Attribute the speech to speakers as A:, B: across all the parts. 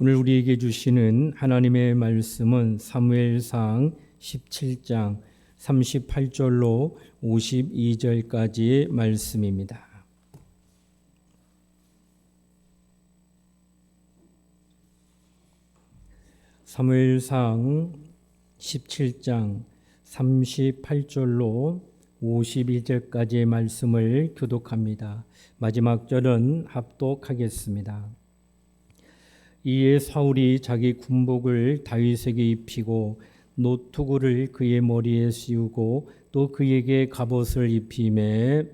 A: 오늘 우리에게 주시는 하나님의 말씀은 사무엘상 17장 38절로 52절까지의 말씀입니다. 사무엘상 17장 38절로 52절까지의 말씀을 교독합니다. 마지막 절은 합독하겠습니다. 이에 사울이 자기 군복을 다윗에게 입히고 노투구를 그의 머리에 씌우고 또 그에게 갑옷을 입히매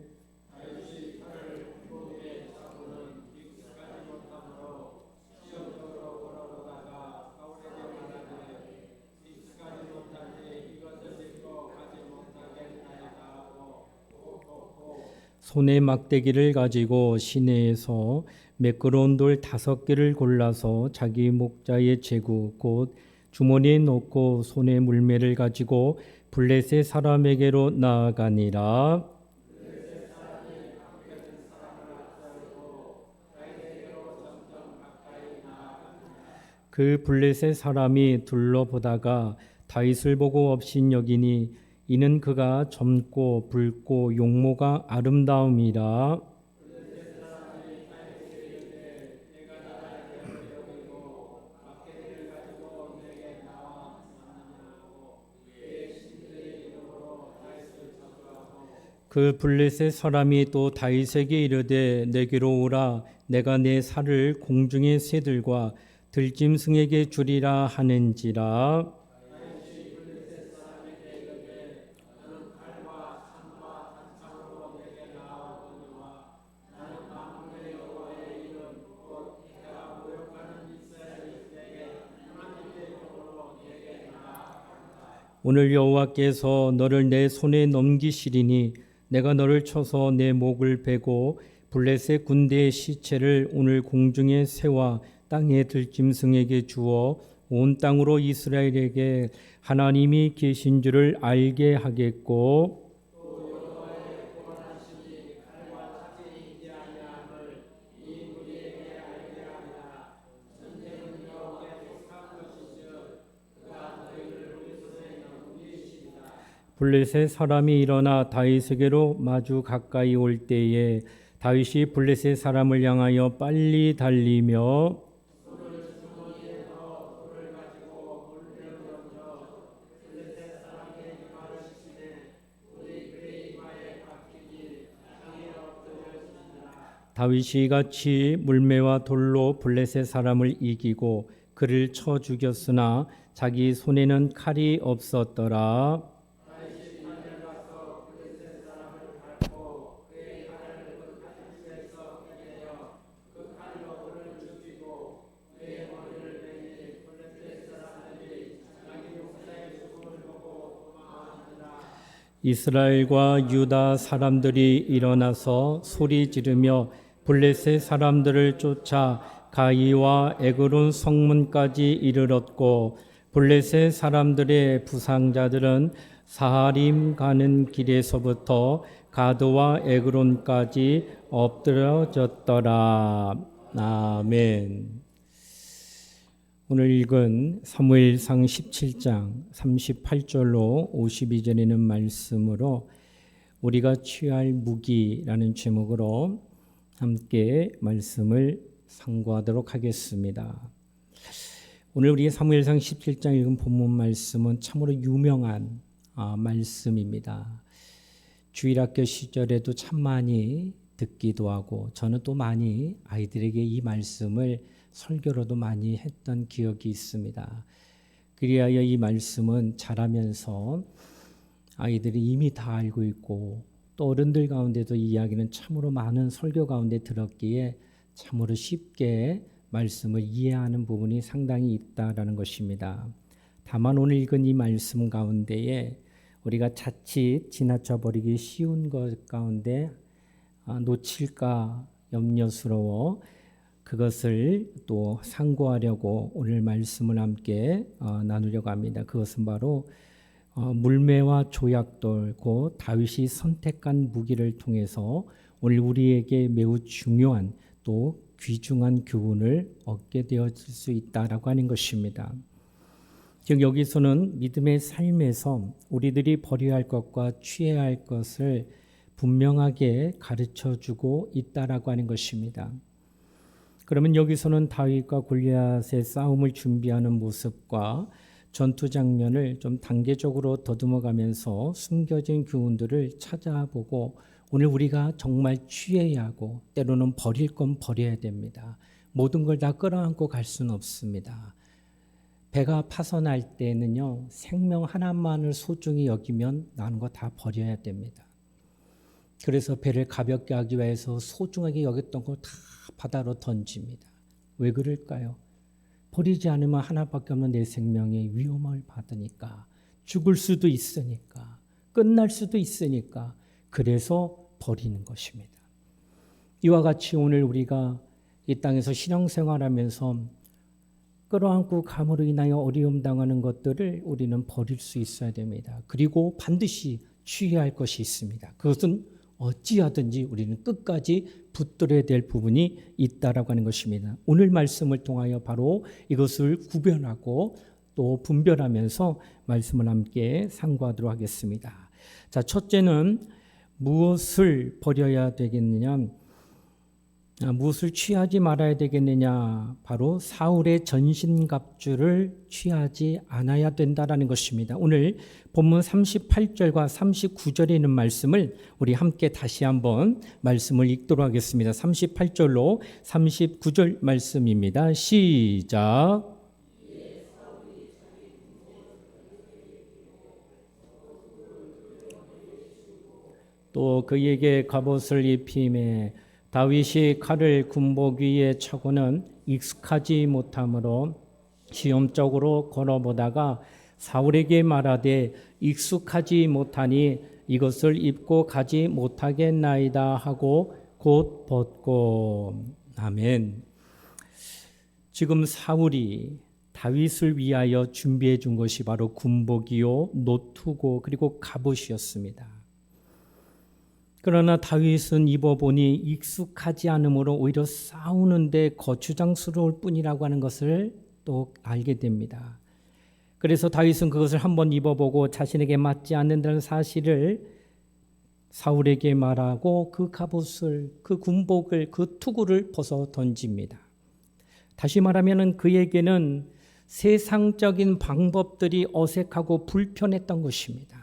A: 손에 막대기를 가지고 시내에서 매끄러운 돌 다섯 개를 골라서 자기 목자의 제구 곧 주머니에 넣고 손에 물매를 가지고 블레셋 사람에게로 나아가니라. 그 블레셋 사람이 둘러보다가 다윗을 보고 업신여기니 이는 그가 젊고 붉고 용모가 아름다움이라. 그 블레셋 사람이 또 다윗에게 이르되 내게로 오라 내가 내 살을 공중의 새들과 들짐승에게 주리라 하는지라 오늘 여호와께서 너를 내 손에 넘기시리니 내가 너를 쳐서 내 목을 베고 블레셋 군대의 시체를 오늘 공중의 새와 땅의 들짐승에게 주어 온 땅으로 이스라엘에게 하나님이 계신 줄을 알게 하겠고 블레셋 사람이 일어나 다윗에게로 마주 가까이 올 때에 다윗이 블레셋 사람을 향하여 빨리 달리며 다윗이 같이 물매와 돌로 블레셋 사람을 이기고 그를 쳐 죽였으나 자기 손에는 칼이 없었더라. 이스라엘과 유다 사람들이 일어나서 소리 지르며 블레셋 사람들을 쫓아 가이와 에그론 성문까지 이르렀고 블레셋 사람들의 부상자들은 사하림 가는 길에서부터 가드와 에그론까지 엎드려졌더라. 아멘. 오늘 읽은 사무엘상 17장 38절로 52절에는 말씀으로 우리가 취할 무기라는 제목으로 함께 말씀을 상고하도록 하겠습니다. 오늘 우리 사무엘상 17장 읽은 본문 말씀은 참으로 유명한 아, 말씀입니다. 주일학교 시절에도 참 많이 듣기도 하고 저는 또 많이 아이들에게 이 말씀을 설교로도 많이 했던 기억이 있습니다. 그리하여 이 말씀은 자라면서 아이들이 이미 다 알고 있고 또 어른들 가운데도 이 이야기는 참으로 많은 설교 가운데 들었기에 참으로 쉽게 말씀을 이해하는 부분이 상당히 있다라는 것입니다. 다만 오늘 읽은 이 말씀 가운데에 우리가 자칫 지나쳐 버리기 쉬운 것 가운데 아, 놓칠까 염려스러워 그것을 또 상고하려고 오늘 말씀을 함께 어, 나누려고 합니다. 그것은 바로 어, 물매와 조약돌 곧 다윗이 선택한 무기를 통해서 오늘 우리에게 매우 중요한 또 귀중한 교훈을 얻게 되어질 수 있다라고 하는 것입니다. 즉 여기서는 믿음의 삶에서 우리들이 버려야 할 것과 취해야 할 것을 분명하게 가르쳐 주고 있다라고 하는 것입니다. 그러면 여기서는 다윗과 골리앗의 싸움을 준비하는 모습과 전투 장면을 좀 단계적으로 더듬어 가면서 숨겨진 교훈들을 찾아보고 오늘 우리가 정말 취해야 하고 때로는 버릴 건 버려야 됩니다. 모든 걸 다 끌어안고 갈 수는 없습니다. 배가 파손할 때는요 생명 하나만을 소중히 여기면 나는 거 다 버려야 됩니다. 그래서 배를 가볍게 하기 위해서 소중하게 여겼던 걸 다 바다로 던집니다. 왜 그럴까요? 버리지 않으면 하나밖에 없는 내 생명에 위험을 받으니까 죽을 수도 있으니까 끝날 수도 있으니까 그래서 버리는 것입니다. 이와 같이 오늘 우리가 이 땅에서 신앙생활하면서 끌어안고 감으로 인하여 어려움 당하는 것들을 우리는 버릴 수 있어야 됩니다. 그리고 반드시 취해야 할 것이 있습니다. 그것은 어찌하든지 우리는 끝까지 붙들어야 될 부분이 있다라고 하는 것입니다. 오늘 말씀을 통하여 바로 이것을 구별하고 또 분별하면서 말씀을 함께 상고하도록 하겠습니다. 자, 첫째는 무엇을 버려야 되겠느냐? 아, 무엇을 취하지 말아야 되겠느냐? 바로 사울의 전신갑주를 취하지 않아야 된다라는 것입니다. 오늘 본문 38절과 39절에 있는 말씀을 우리 함께 다시 한번 말씀을 읽도록 하겠습니다. 38절로 39절 말씀입니다. 시작. 또 그에게 갑옷을 입힘에 다윗이 칼을 군복 위에 차고는 익숙하지 못하므로 시험적으로 걸어보다가 사울에게 말하되 익숙하지 못하니 이것을 입고 가지 못하겠나이다 하고 곧 벗고 아멘. 지금 사울이 다윗을 위하여 준비해 준 것이 바로 군복이요 노투고 그리고 갑옷이었습니다. 그러나 다윗은 입어보니 익숙하지 않으므로 오히려 싸우는데 거추장스러울 뿐이라고 하는 것을 또 알게 됩니다. 그래서 다윗은 그것을 한번 입어보고 자신에게 맞지 않는다는 사실을 사울에게 말하고 그 갑옷을 그 군복을 그 투구를 벗어 던집니다. 다시 말하면 그에게는 세상적인 방법들이 어색하고 불편했던 것입니다.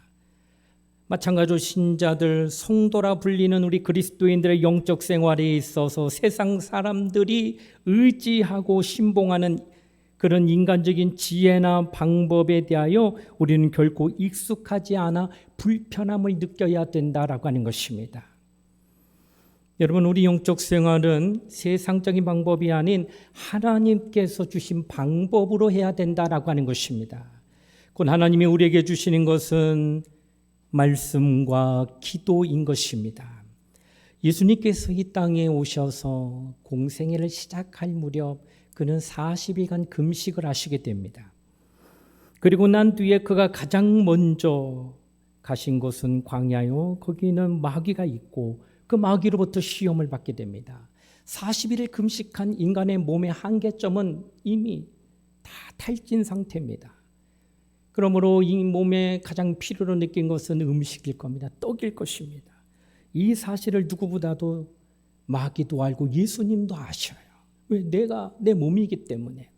A: 마찬가지로 신자들 성도라 불리는 우리 그리스도인들의 영적 생활에 있어서 세상 사람들이 의지하고 신봉하는 그런 인간적인 지혜나 방법에 대하여 우리는 결코 익숙하지 않아 불편함을 느껴야 된다라고 하는 것입니다. 여러분 우리 영적 생활은 세상적인 방법이 아닌 하나님께서 주신 방법으로 해야 된다라고 하는 것입니다. 곧 하나님이 우리에게 주시는 것은 말씀과 기도인 것입니다. 예수님께서 이 땅에 오셔서 공생애를 시작할 무렵 그는 40일간 금식을 하시게 됩니다. 그리고 난 뒤에 그가 가장 먼저 가신 곳은 광야요. 거기는 마귀가 있고 그 마귀로부터 시험을 받게 됩니다. 40일을 금식한 인간의 몸의 한계점은 이미 다 탈진 상태입니다. 그러므로 이 몸에 가장 필요로 느낀 것은 음식일 겁니다. 떡일 것입니다. 이 사실을 누구보다도 마귀도 알고 예수님도 아셔요. 왜? 내가 내 몸이기 때문에.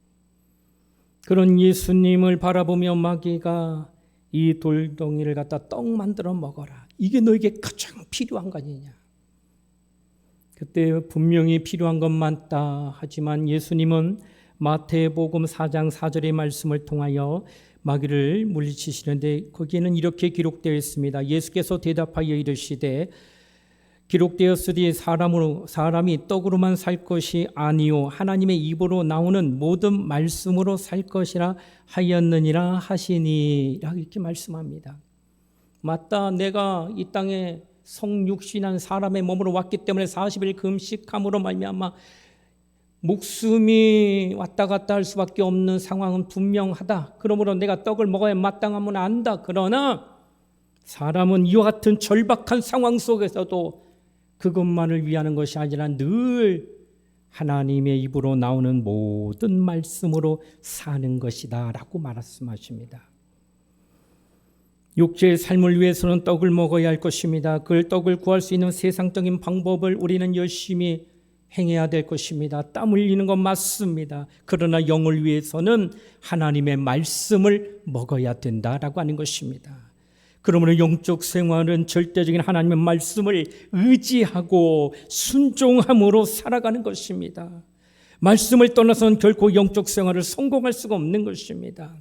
A: 그런 예수님을 바라보며 마귀가 이 돌덩이를 갖다 떡 만들어 먹어라. 이게 너에게 가장 필요한 거 아니냐. 그때 분명히 필요한 건 많다. 하지만 예수님은 마태복음 4장 4절의 말씀을 통하여 마귀를 물리치시는데 거기에는 이렇게 기록되어 있습니다. 예수께서 대답하여 이르시되 기록되었으니 사람으로 사람이 떡으로만 살 것이 아니요 하나님의 입으로 나오는 모든 말씀으로 살 것이라 하였느니라 하시니 이렇게 말씀합니다. 맞다 내가 이 땅에 성육신한 사람의 몸으로 왔기 때문에 40일 금식함으로 말미암아 목숨이 왔다 갔다 할 수밖에 없는 상황은 분명하다. 그러므로 내가 떡을 먹어야 마땅하면 안다. 그러나 사람은 이와 같은 절박한 상황 속에서도 그것만을 위하는 것이 아니라 늘 하나님의 입으로 나오는 모든 말씀으로 사는 것이다 라고 말씀하십니다. 육체의 삶을 위해서는 떡을 먹어야 할 것입니다. 그 떡을 구할 수 있는 세상적인 방법을 우리는 열심히 행해야 될 것입니다. 땀 흘리는 건 맞습니다. 그러나 영을 위해서는 하나님의 말씀을 먹어야 된다라고 하는 것입니다. 그러므로 영적 생활은 절대적인 하나님의 말씀을 의지하고 순종함으로 살아가는 것입니다. 말씀을 떠나서는 결코 영적 생활을 성공할 수가 없는 것입니다.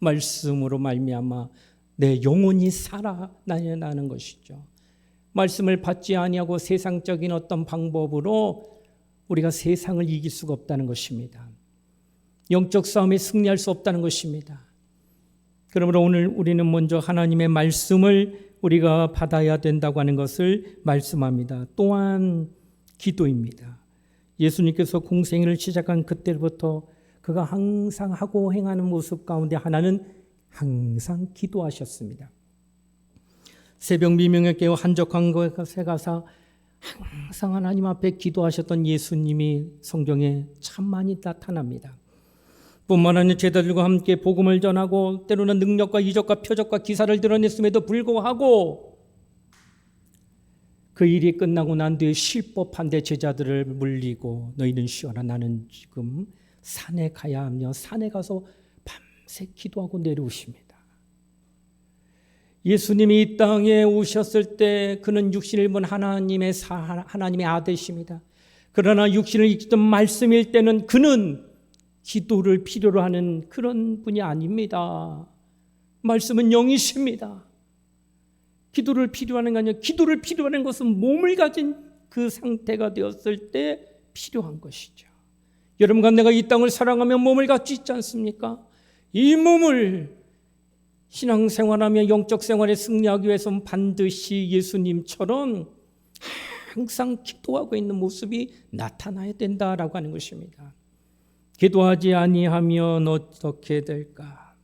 A: 말씀으로 말미암아 내 영혼이 살아나는 것이죠. 말씀을 받지 아니하고 세상적인 어떤 방법으로 우리가 세상을 이길 수가 없다는 것입니다. 영적 싸움에 승리할 수 없다는 것입니다. 그러므로 오늘 우리는 먼저 하나님의 말씀을 우리가 받아야 된다고 하는 것을 말씀합니다. 또한 기도입니다. 예수님께서 공생애를 시작한 그때부터 그가 항상 하고 행하는 모습 가운데 하나는 항상 기도하셨습니다. 새벽 미명에 깨어 한적한 곳에 가서 항상 하나님 앞에 기도하셨던 예수님이 성경에 참 많이 나타납니다. 뿐만 아니라 제자들과 함께 복음을 전하고 때로는 능력과 이적과 표적과 기사를 드러냈음에도 불구하고 그 일이 끝나고 난 뒤에 실법한데 제자들을 물리고 너희는 쉬어라 나는 지금 산에 가야 하며 산에 가서 밤새 기도하고 내려오십니다. 예수님이 이 땅에 오셨을 때 그는 육신을 입은 하나님의 사, 하나님의 아들이십니다. 그러나 육신을 입던 말씀일 때는 그는 기도를 필요로 하는 그런 분이 아닙니다. 말씀은 영이십니다. 기도를 필요하는 게 아니라 기도를 필요하는 것은 몸을 가진 그 상태가 되었을 때 필요한 것이죠. 여러분과 내가 이 땅을 사랑하며 몸을 갖지 있지 않습니까? 이 몸을 신앙생활하며 영적 생활에 승리하기 위해서는 반드시 예수님처럼 항상 기도하고 있는 모습이 나타나야 된다라고 하는 것입니다. 기도하지 아니하면 어떻게 될까?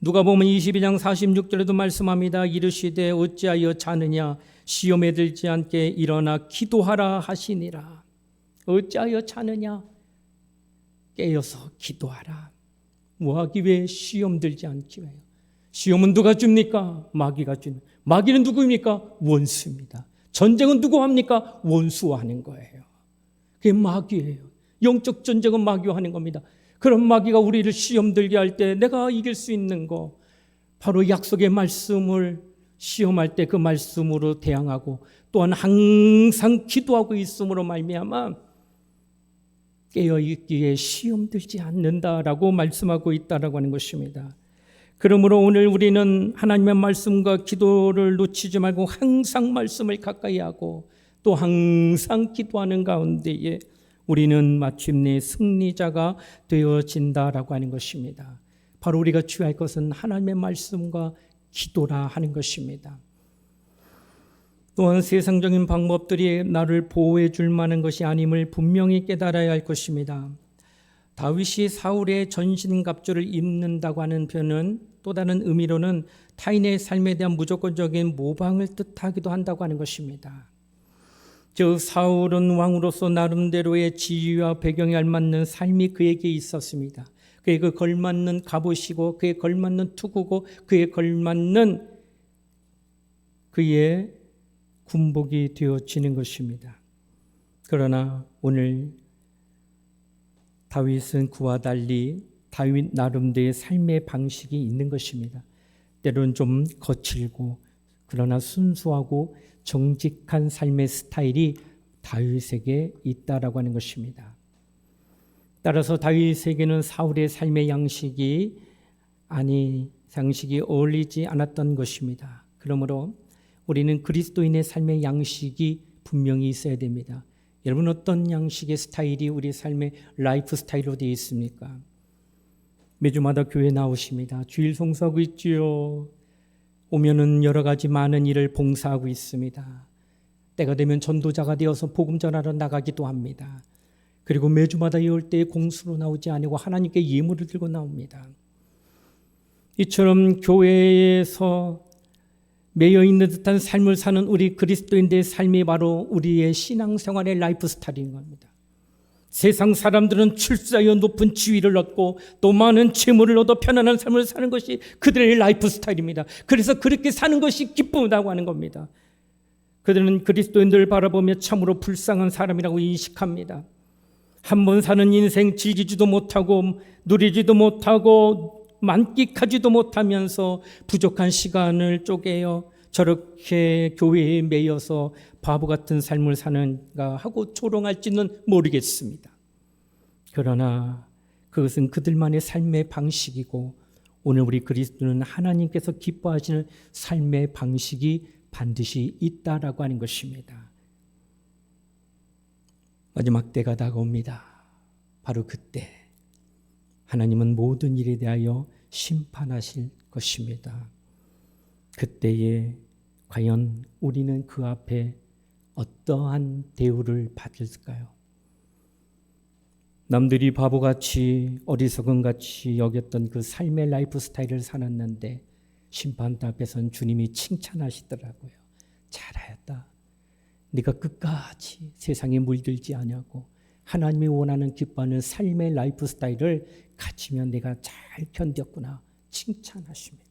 A: 누가 보면 22장 46절에도 말씀합니다. 이르시되 어찌하여 자느냐 시험에 들지 않게 일어나 기도하라 하시니라. 어찌하여 자느냐 깨어서 기도하라. 뭐하기 위해 시험 들지 않기 위해. 시험은 누가 줍니까? 마귀가 주는. 마귀는 누구입니까? 원수입니다. 전쟁은 누구 합니까? 원수와 하는 거예요. 그게 마귀예요. 영적 전쟁은 마귀와 하는 겁니다. 그런 마귀가 우리를 시험 들게 할 때 내가 이길 수 있는 거 바로 약속의 말씀을 시험할 때 그 말씀으로 대항하고 또한 항상 기도하고 있음으로 말미암아 깨어 있기에 시험 들지 않는다라고 말씀하고 있다라고 하는 것입니다. 그러므로 오늘 우리는 하나님의 말씀과 기도를 놓치지 말고 항상 말씀을 가까이 하고 또 항상 기도하는 가운데에 우리는 마침내 승리자가 되어진다라고 하는 것입니다. 바로 우리가 취할 것은 하나님의 말씀과 기도라 하는 것입니다. 또한 세상적인 방법들이 나를 보호해 줄 만한 것이 아님을 분명히 깨달아야 할 것입니다. 다윗이 사울의 전신 갑주를 입는다고 하는 표현은 또 다른 의미로는 타인의 삶에 대한 무조건적인 모방을 뜻하기도 한다고 하는 것입니다. 즉 사울은 왕으로서 나름대로의 지위와 배경에 알맞는 삶이 그에게 있었습니다. 그에 그 걸맞는 갑옷이고 그에 걸맞는 투구고 그에 걸맞는 그의 군복이 되어지는 것입니다. 그러나 오늘 다윗은 그와 달리 다윗 나름대로의 삶의 방식이 있는 것입니다. 때로는 좀 거칠고 그러나 순수하고 정직한 삶의 스타일이 다윗에게 있다라고 하는 것입니다. 따라서 다윗에게는 사울의 삶의 양식이 아니 양식이 어울리지 않았던 것입니다. 그러므로 우리는 그리스도인의 삶의 양식이 분명히 있어야 됩니다. 여러분 어떤 양식의 스타일이 우리 삶의 라이프 스타일로 되어 있습니까? 매주마다 교회 나오십니다. 주일 송사하고 있지요. 오면은 여러 가지 많은 일을 봉사하고 있습니다. 때가 되면 전도자가 되어서 복음 전하러 나가기도 합니다. 그리고 매주마다 이럴 때 공수로 나오지 아니고 하나님께 예물을 들고 나옵니다. 이처럼 교회에서 매여 있는 듯한 삶을 사는 우리 그리스도인들의 삶이 바로 우리의 신앙생활의 라이프 스타일인 겁니다. 세상 사람들은 출세하여 높은 지위를 얻고 또 많은 재물을 얻어 편안한 삶을 사는 것이 그들의 라이프 스타일입니다. 그래서 그렇게 사는 것이 기쁘다고 하는 겁니다. 그들은 그리스도인들을 바라보며 참으로 불쌍한 사람이라고 인식합니다. 한 번 사는 인생 즐기지도 못하고 누리지도 못하고 만끽하지도 못하면서 부족한 시간을 쪼개어 저렇게 교회에 매여서 바보 같은 삶을 사는가 하고 조롱할지는 모르겠습니다. 그러나 그것은 그들만의 삶의 방식이고 오늘 우리 그리스도는 하나님께서 기뻐하시는 삶의 방식이 반드시 있다라고 하는 것입니다. 마지막 때가 다가옵니다. 바로 그때 하나님은 모든 일에 대하여 심판하실 것입니다. 그때에 과연 우리는 그 앞에 어떠한 대우를 받을까요? 남들이 바보같이 어리석은 같이 여겼던 그 삶의 라이프 스타일을 살았는데 심판대 앞에선 주님이 칭찬하시더라고요. 잘하였다. 네가 끝까지 세상에 물들지 않냐고 하나님이 원하는 기뻐하는 삶의 라이프 스타일을 갖추면 내가 잘 견뎠구나 칭찬하십니다.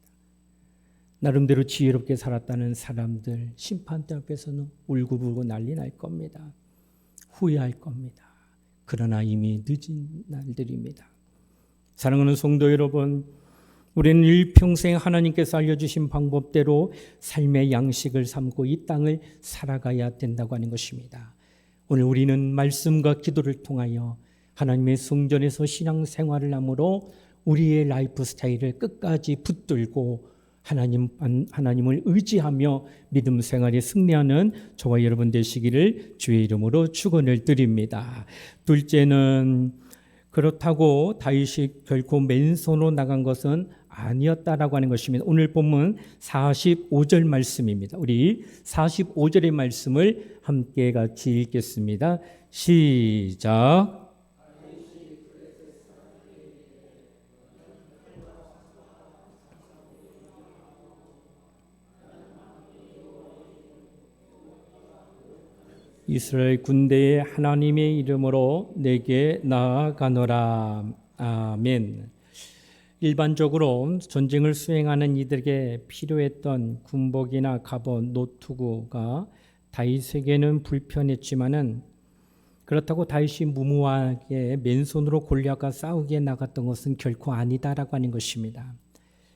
A: 나름대로 지혜롭게 살았다는 사람들 심판대 앞에서는 울고불고 난리 날 겁니다. 후회할 겁니다. 그러나 이미 늦은 날들입니다. 사랑하는 성도 여러분, 우리는 일평생 하나님께서 알려주신 방법대로 삶의 양식을 삼고 이 땅을 살아가야 된다고 하는 것입니다. 오늘 우리는 말씀과 기도를 통하여 하나님의 성전에서 신앙 생활을 함으로 우리의 라이프 스타일을 끝까지 붙들고 하나님 하나님을 의지하며 믿음 생활에 승리하는 저와 여러분 되시기를 주의 이름으로 축원을 드립니다. 둘째는 그렇다고 다윗이 결코 맨손으로 나간 것은 아니었다라고 하는 것입니다. 오늘 본문 45절 말씀입니다. 우리 45절의 말씀을 함께 같이 읽겠습니다. 시작. 이스라엘 군대의 하나님의 이름으로 내게 나아가노라. 아멘. 일반적으로 전쟁을 수행하는 이들에게 필요했던 군복이나 갑옷, 노트구가 다윗에게는 불편했지만은 그렇다고 다윗이 무모하게 맨손으로 골리앗과 싸우기에 나갔던 것은 결코 아니다라고 하는 것입니다.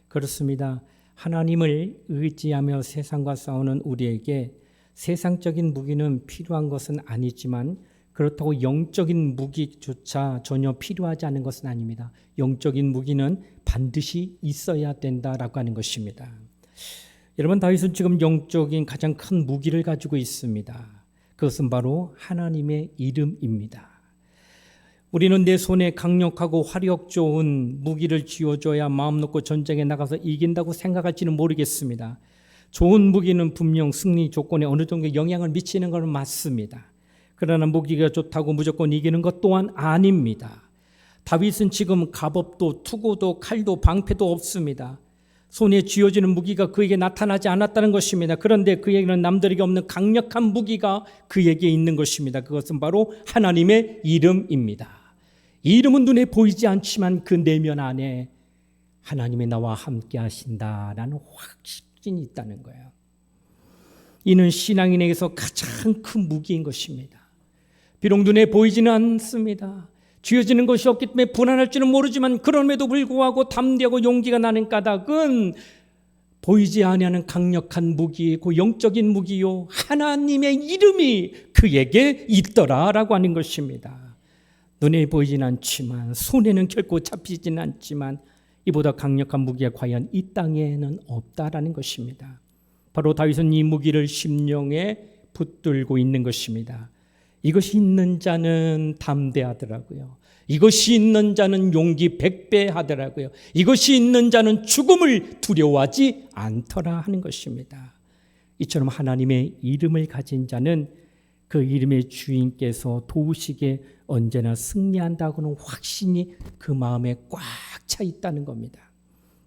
A: 그렇습니다. 하나님을 의지하며 세상과 싸우는 우리에게 세상적인 무기는 필요한 것은 아니지만 그렇다고 영적인 무기조차 전혀 필요하지 않은 것은 아닙니다. 영적인 무기는 반드시 있어야 된다라고 하는 것입니다. 여러분 다윗은 지금 영적인 가장 큰 무기를 가지고 있습니다. 그것은 바로 하나님의 이름입니다. 우리는 내 손에 강력하고 화력 좋은 무기를 쥐어줘야 마음 놓고 전쟁에 나가서 이긴다고 생각할지는 모르겠습니다. 좋은 무기는 분명 승리 조건에 어느 정도 영향을 미치는 것은 맞습니다. 그러나 무기가 좋다고 무조건 이기는 것 또한 아닙니다. 다윗은 지금 갑업도 투구도 칼도 방패도 없습니다. 손에 쥐어지는 무기가 그에게 나타나지 않았다는 것입니다. 그런데 그에게는 남들에게 없는 강력한 무기가 그에게 있는 것입니다. 그것은 바로 하나님의 이름입니다. 이 이름은 눈에 보이지 않지만 그 내면 안에 하나님이 나와 함께 하신다라는 확신 이 있다는 거예요. 이는 신앙인에게서 가장 큰 무기인 것입니다. 비록 눈에 보이지는 않습니다. 쥐어지는 것이 없기 때문에 불안할지는 모르지만 그럼에도 불구하고 담대하고 용기가 나는 까닭은 보이지 아니하는 강력한 무기고 영적인 무기요 하나님의 이름이 그에게 있더라라고 하는 것입니다. 눈에 보이진 않지만 손에는 결코 잡히진 않지만 이보다 강력한 무기가 과연 이 땅에는 없다라는 것입니다. 바로 다윗은 이 무기를 심령에 붙들고 있는 것입니다. 이것이 있는 자는 담대하더라고요. 이것이 있는 자는 용기 백배 하더라고요. 이것이 있는 자는 죽음을 두려워하지 않더라 하는 것입니다. 이처럼 하나님의 이름을 가진 자는 그 이름의 주인께서 도우시게 언제나 승리한다고는 확신이 그 마음에 꽉 차 있다는 겁니다.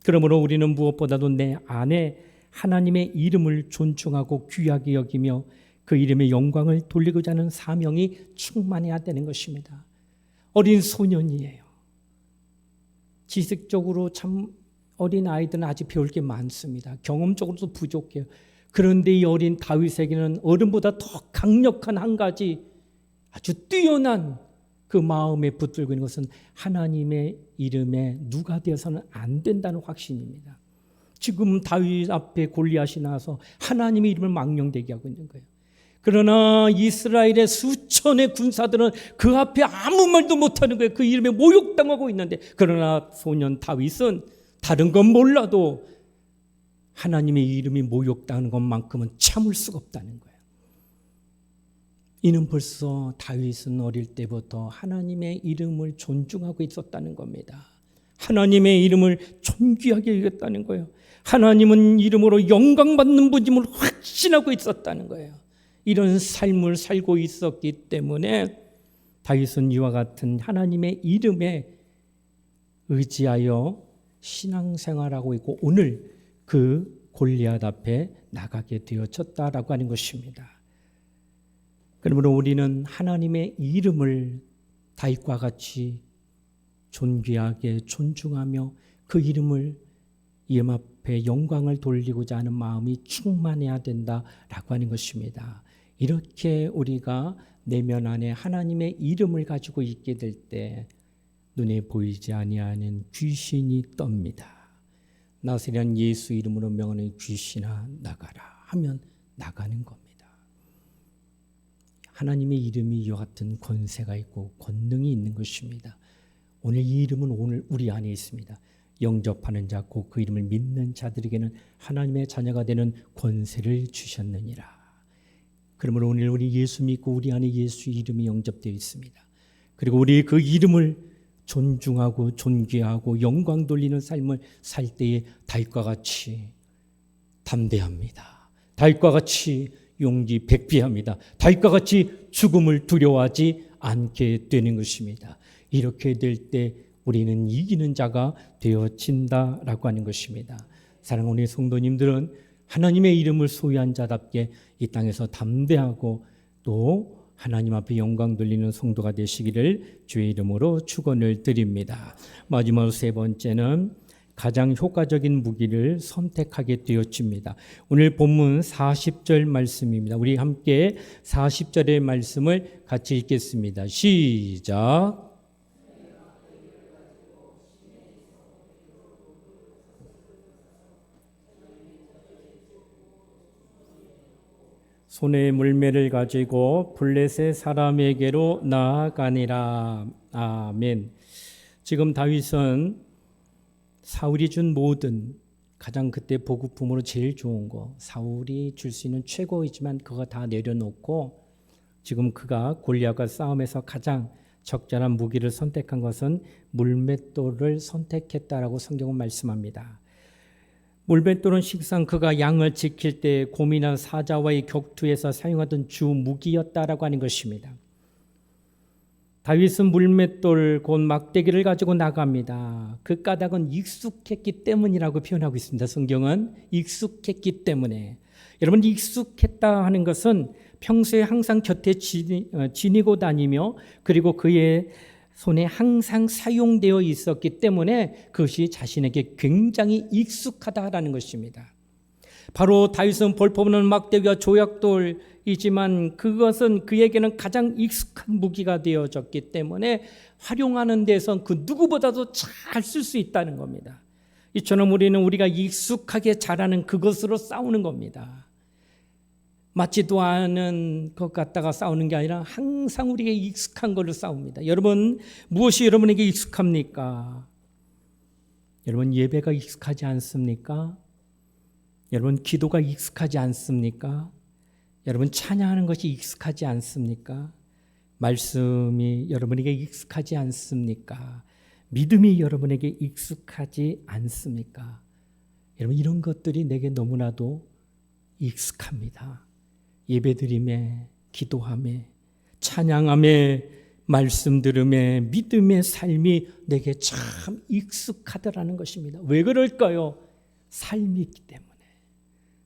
A: 그러므로 우리는 무엇보다도 내 안에 하나님의 이름을 존중하고 귀하게 여기며 그 이름의 영광을 돌리고자 하는 사명이 충만해야 되는 것입니다. 어린 소년이에요. 지식적으로 참 어린 아이들은 아직 배울 게 많습니다. 경험적으로도 부족해요. 그런데 이 어린 다윗에게는 어른보다 더 강력한 한 가지 아주 뛰어난 그 마음에 붙들고 있는 것은 하나님의 이름에 누가 되어서는 안 된다는 확신입니다. 지금 다윗 앞에 골리앗이 나와서 하나님의 이름을 망령되게 하고 있는 거예요. 그러나 이스라엘의 수천의 군사들은 그 앞에 아무 말도 못하는 거예요. 그 이름에 모욕당하고 있는데 그러나 소년 다윗은 다른 건 몰라도 하나님의 이름이 모욕당하는 것만큼은 참을 수가 없다는 거예요. 이는 벌써 다윗은 어릴 때부터 하나님의 이름을 존중하고 있었다는 겁니다. 하나님의 이름을 존귀하게 여겼다는 거예요. 하나님은 이름으로 영광받는 분임을 확신하고 있었다는 거예요. 이런 삶을 살고 있었기 때문에 다윗은 이와 같은 하나님의 이름에 의지하여 신앙생활하고 있고 오늘 그 골리앗 앞에 나가게 되어졌다라고 하는 것입니다. 그러므로 우리는 하나님의 이름을 다윗과 같이 존귀하게 존중하며 그 이름을 이음 앞에 영광을 돌리고자 하는 마음이 충만해야 된다라고 하는 것입니다. 이렇게 우리가 내면 안에 하나님의 이름을 가지고 있게 될 때 눈에 보이지 아니하는 귀신이 떱니다. 나세련 예수 이름으로 명하는 귀신아 나가라 하면 나가는 겁니다. 하나님의 이름이 이와 같은 권세가 있고 권능이 있는 것입니다. 오늘 이 이름은 오늘 우리 안에 있습니다. 영접하는 자, 곧 그 이름을 믿는 자들에게는 하나님의 자녀가 되는 권세를 주셨느니라. 그러므로 오늘 우리 예수 믿고 우리 안에 예수 이름이 영접되어 있습니다. 그리고 우리 그 이름을 존중하고 존귀하고 영광 돌리는 삶을 살 때에 다윗과 같이 담대합니다. 다윗과 같이 용기 백비합니다. 다윗과 같이 죽음을 두려워하지 않게 되는 것입니다. 이렇게 될 때 우리는 이기는 자가 되어진다라고 하는 것입니다. 사랑하는 성도님들은 하나님의 이름을 소유한 자답게 이 땅에서 담대하고 또 하나님 앞에 영광 돌리는 성도가 되시기를 주의 이름으로 축원을 드립니다. 마지막 세 번째는 가장 효과적인 무기를 선택하게 되어집니다. 오늘 본문 40절 말씀입니다. 우리 함께 40절의 말씀을 같이 읽겠습니다. 시작. 손에 물매를 가지고 블레셋 사람에게로 나아가니라. 아멘. 지금 다윗은 사울이 준 모든 가장 그때 보급품으로 제일 좋은 거 사울이 줄 수 있는 최고이지만 그거 다 내려놓고 지금 그가 골리앗과 싸움에서 가장 적절한 무기를 선택한 것은 물맷돌을 선택했다라고 성경은 말씀합니다. 물맷돌은 식상 그가 양을 지킬 때 곰이나 사자와의 격투에서 사용하던 주 무기였다라고 하는 것입니다. 다윗은 물맷돌 곧 막대기를 가지고 나갑니다. 그 까닭은 익숙했기 때문이라고 표현하고 있습니다. 성경은 익숙했기 때문에 여러분 익숙했다 하는 것은 평소에 항상 곁에 어, 지니고 다니며 그리고 그의 손에 항상 사용되어 있었기 때문에 그것이 자신에게 굉장히 익숙하다라는 것입니다. 바로 다윗은 볼법없는 막대기와 조약돌이지만 그것은 그에게는 가장 익숙한 무기가 되어졌기 때문에 활용하는 데선 그 누구보다도 잘 쓸 수 있다는 겁니다. 이처럼 우리는 우리가 익숙하게 잘하는 그것으로 싸우는 겁니다. 맞지도 않은 것 같다가 싸우는 게 아니라 항상 우리에게 익숙한 걸로 싸웁니다. 여러분, 무엇이 여러분에게 익숙합니까? 여러분, 예배가 익숙하지 않습니까? 여러분, 기도가 익숙하지 않습니까? 여러분, 찬양하는 것이 익숙하지 않습니까? 말씀이 여러분에게 익숙하지 않습니까? 믿음이 여러분에게 익숙하지 않습니까? 여러분, 이런 것들이 내게 너무나도 익숙합니다. 예배드림에 기도함에 찬양함에 말씀 들음에 믿음의 삶이 내게 참 익숙하더라는 것입니다. 왜 그럴까요? 삶이 있기 때문에.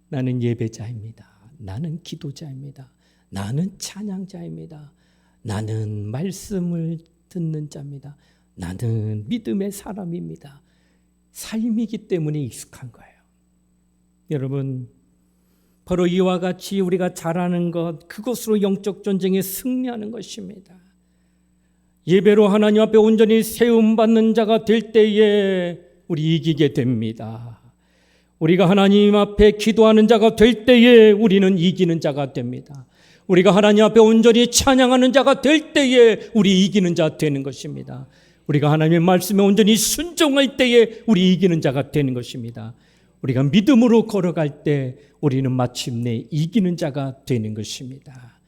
A: 나는 예배자입니다. 나는 기도자입니다. 나는 찬양자입니다. 나는 말씀을 듣는 자입니다. 나는 믿음의 사람입니다. 삶이기 때문에 익숙한 거예요. 여러분, 바로 이와 같이 우리가 잘하는 것, 그것으로 영적 전쟁에 승리하는 것입니다. 예배로 하나님 앞에 온전히 세움받는 자가 될 때에 우리 이기게 됩니다. 우리가 하나님 앞에 기도하는 자가 될 때에 우리는 이기는 자가 됩니다. 우리가 하나님 앞에 온전히 찬양하는 자가 될 때에 우리 이기는 자 되는 것입니다. 우리가 하나님의 말씀에 온전히 순종할 때에 우리 이기는 자가 되는 것입니다. 우리가 믿음으로 걸어갈 때 우리는 마침내 이기는 자가 되는 것입니다.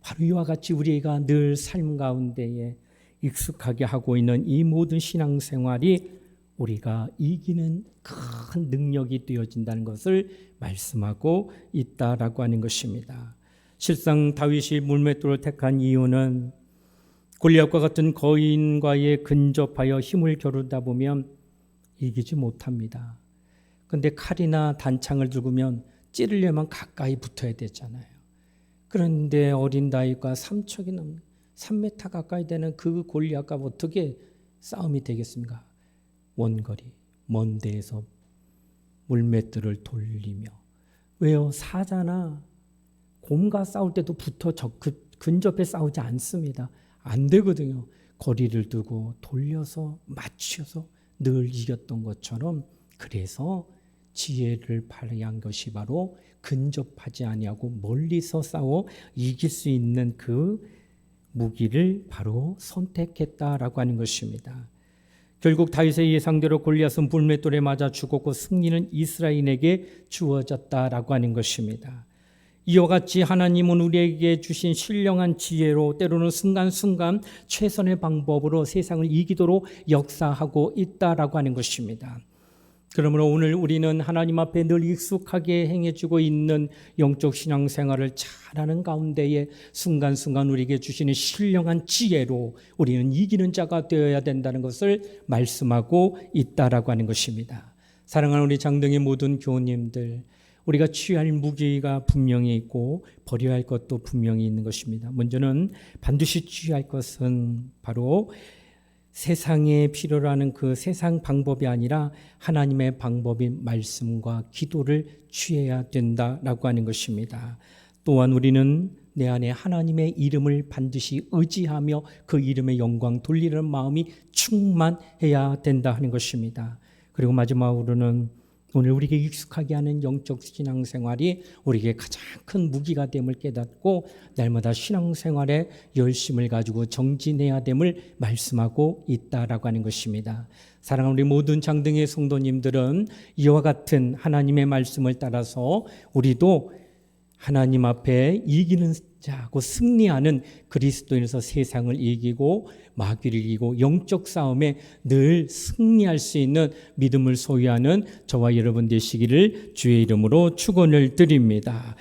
A: 바로 이와 같이 우리가 늘 삶 가운데에 익숙하게 하고 있는 이 모든 신앙생활이 우리가 이기는 큰 능력이 되어진다는 것을 말씀하고 있다라고 하는 것입니다. 실상 다윗이 물맷돌을 택한 이유는 골리앗과 같은 거인과의 근접하여 힘을 겨루다 보면 이기지 못합니다. 근데 칼이나 단창을 들고면 찌르려면 가까이 붙어야 되잖아요. 그런데 어린 다윗과 3척이 넘는 3m 가까이 되는 그 골리앗과 어떻게 싸움이 되겠습니까? 원거리, 먼 데에서 물맷들을 돌리며 왜요? 사자나 곰과 싸울 때도 붙어 적, 그, 근접해 싸우지 않습니다. 안 되거든요. 거리를 두고 돌려서 맞춰서 늘 이겼던 것처럼 그래서 지혜를 발휘한 것이 바로 근접하지 아니하고 멀리서 싸워 이길 수 있는 그 무기를 바로 선택했다라고 하는 것입니다. 결국 다윗의 예상대로 골리앗은 불맷돌에 맞아 죽었고 승리는 이스라엘에게 주어졌다라고 하는 것입니다. 이와 같이 하나님은 우리에게 주신 신령한 지혜로 때로는 순간순간 최선의 방법으로 세상을 이기도록 역사하고 있다라고 하는 것입니다. 그러므로 오늘 우리는 하나님 앞에 늘 익숙하게 행해주고 있는 영적 신앙생활을 잘하는 가운데에 순간순간 우리에게 주시는 신령한 지혜로 우리는 이기는 자가 되어야 된다는 것을 말씀하고 있다라고 하는 것입니다. 사랑하는 우리 장등의 모든 교우님들, 우리가 취할 무기가 분명히 있고 버려야 할 것도 분명히 있는 것입니다. 먼저는 반드시 취할 것은 바로 세상에 필요로 하는 그 세상 방법이 아니라 하나님의 방법인 말씀과 기도를 취해야 된다라고 하는 것입니다. 또한 우리는 내 안에 하나님의 이름을 반드시 의지하며 그 이름의 영광 돌리는 마음이 충만해야 된다 하는 것입니다. 그리고 마지막으로는 오늘 우리에게 익숙하게 하는 영적 신앙생활이 우리에게 가장 큰 무기가 됨을 깨닫고 날마다 신앙생활에 열심을 가지고 정진해야 됨을 말씀하고 있다라고 하는 것입니다. 사랑하는 우리 모든 장등의 성도님들은 이와 같은 하나님의 말씀을 따라서 우리도 하나님 앞에 이기는 자고 승리하는 그리스도인에서 세상을 이기고 마귀를 이기고 영적 싸움에 늘 승리할 수 있는 믿음을 소유하는 저와 여러분 되시기를 주의 이름으로 축원을 드립니다.